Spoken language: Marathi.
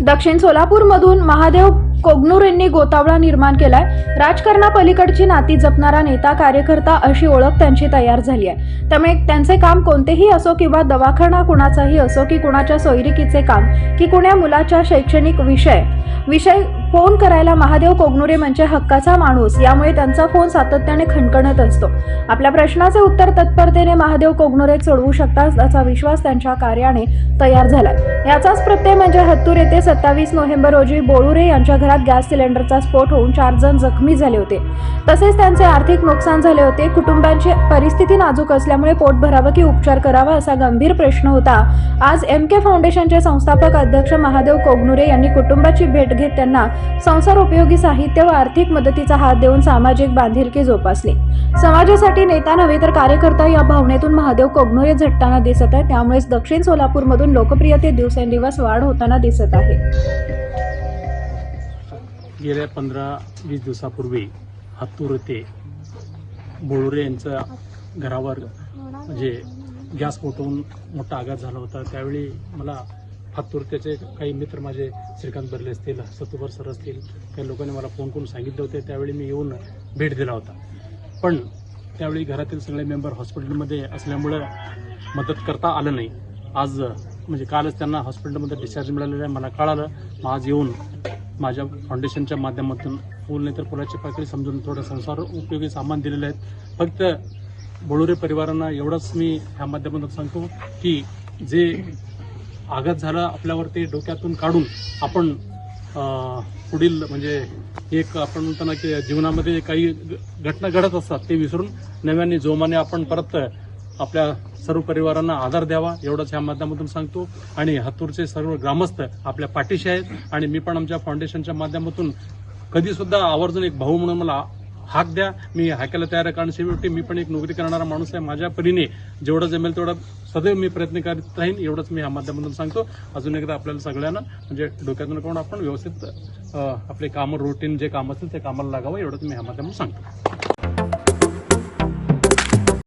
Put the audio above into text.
दक्षिण सोलापूरमधून महादेव कोगनूर यांनी गोतावळा निर्माण केलाय. राजकारणापलीकडची नाती जपणारा नेता कार्यकर्ता अशी ओळख त्यांची तयार झाली आहे. त्यामुळे त्यांचे काम कोणतेही असो किंवा दवाखाना कुणाचाही असो की कुणाच्या सोयरिकीचे काम की कुण्या मुलाच्या शैक्षणिक विषय. विषय फोन करायला महादेव कोगनुरे म्हणजे हक्काचा माणूस. यामुळे त्यांचा फोन सातत्याने खणखणत असतो. आपल्या प्रश्नाचे उत्तर तत्परतेने महादेव कोगनुरे सोडवू शकतात असा विश्वास त्यांच्या कार्याने तयार झालाय. याचाच प्रत्यय म्हणजे हत्तूर येथे सत्तावीस नोव्हेंबर रोजी बोळुरे यांच्या घरात गॅस सिलेंडरचा स्फोट होऊन चार जण जखमी झाले होते. तसेच त्यांचे आर्थिक नुकसान झाले होते. कुटुंबांची परिस्थिती नाजूक असल्यामुळे पोट भरावं की उपचार करावा असा गंभीर प्रश्न होता. आज एम के फाउंडेशनचे संस्थापक अध्यक्ष महादेव कोगनुरे यांनी कुटुंबाची भेट घेत त्यांना संसार उपयोगी साहित्य व आर्थिक मदतीचा हात देऊन सामाजिक बांधिलकी जोपासली. समाजासाठी नेता नव्हे तर कार्यकर्ता या भावनेतून महादेव कोगनुरे झटताना दिसत आहे त्यामुळेच दक्षिण सोलापूरमधून लोकप्रियतेत दिवसेंदिवस वाढ होताना दिसत आहे. गेल्या पंधरा वीस दिवसापूर्वी हत्तूर येथे बोळुरे यांच्या घरावर म्हणजे गॅस पेटवून मोठा आघात झाला होता. त्यावेळी मला हत्तूर त्याचे काही मित्र माझे श्रीकांत बर्ले असतील सतुभर सर असतील काही लोकांनी मला फोन करून सांगितले होते. त्यावेळी मी येऊन भेट दिला होता. पण त्यावेळी घरातील सगळे मेंबर हॉस्पिटलमध्ये असल्यामुळं मदत करता आलं नाही. आज म्हणजे कालच त्यांना हॉस्पिटलमध्ये डिस्चार्ज मिळालेला आहे. मला कळालं मग आज येऊन माझ्या फाउंडेशनच्या माध्यमातून फुल नाही तर फुलाची पाकळी समजून थोडं संसार उपयोगी सामान दिलेलं आहेत. फक्त बोळुरे परिवारांना एवढंच मी ह्या माध्यमातून सांगतो की जे आघात झाला आपल्यावरती डोक्यातून काढून आपण पुढील म्हणजे एक आपण म्हणतो ना की जीवनामध्ये काही घटना घडत असतात ते विसरून नव्याने जोमाने आपण परत आपल्या सर्व परिवारांना आधार द्यावा एवढंच ह्या माध्यमातून सांगतो. आणि हत्तूरचे सर्व ग्रामस्थ आपल्या पाठीशी आहेत. आणि मी पण आमच्या फाउंडेशनच्या माध्यमातून कधीसुद्धा आवर्जून एक भाऊ म्हणून मला हाक द्या. मी हाकायला तयार आहे कारण शेवटी मी पण एक नोकरी करणारा माणूस आहे. माझ्या परीने जेवढं जमेल तेवढं सदैव मी प्रयत्न करीत राहीन एवढंच मी ह्या माध्यमातून सांगतो. अजून एकदा आपल्याला सगळ्यांना म्हणजे डोक्यातून काढून आपण व्यवस्थित आपले कामं रुटीन जे काम असेल ते कामाला लागावं एवढंच मी ह्या माध्यमातून सांगतो.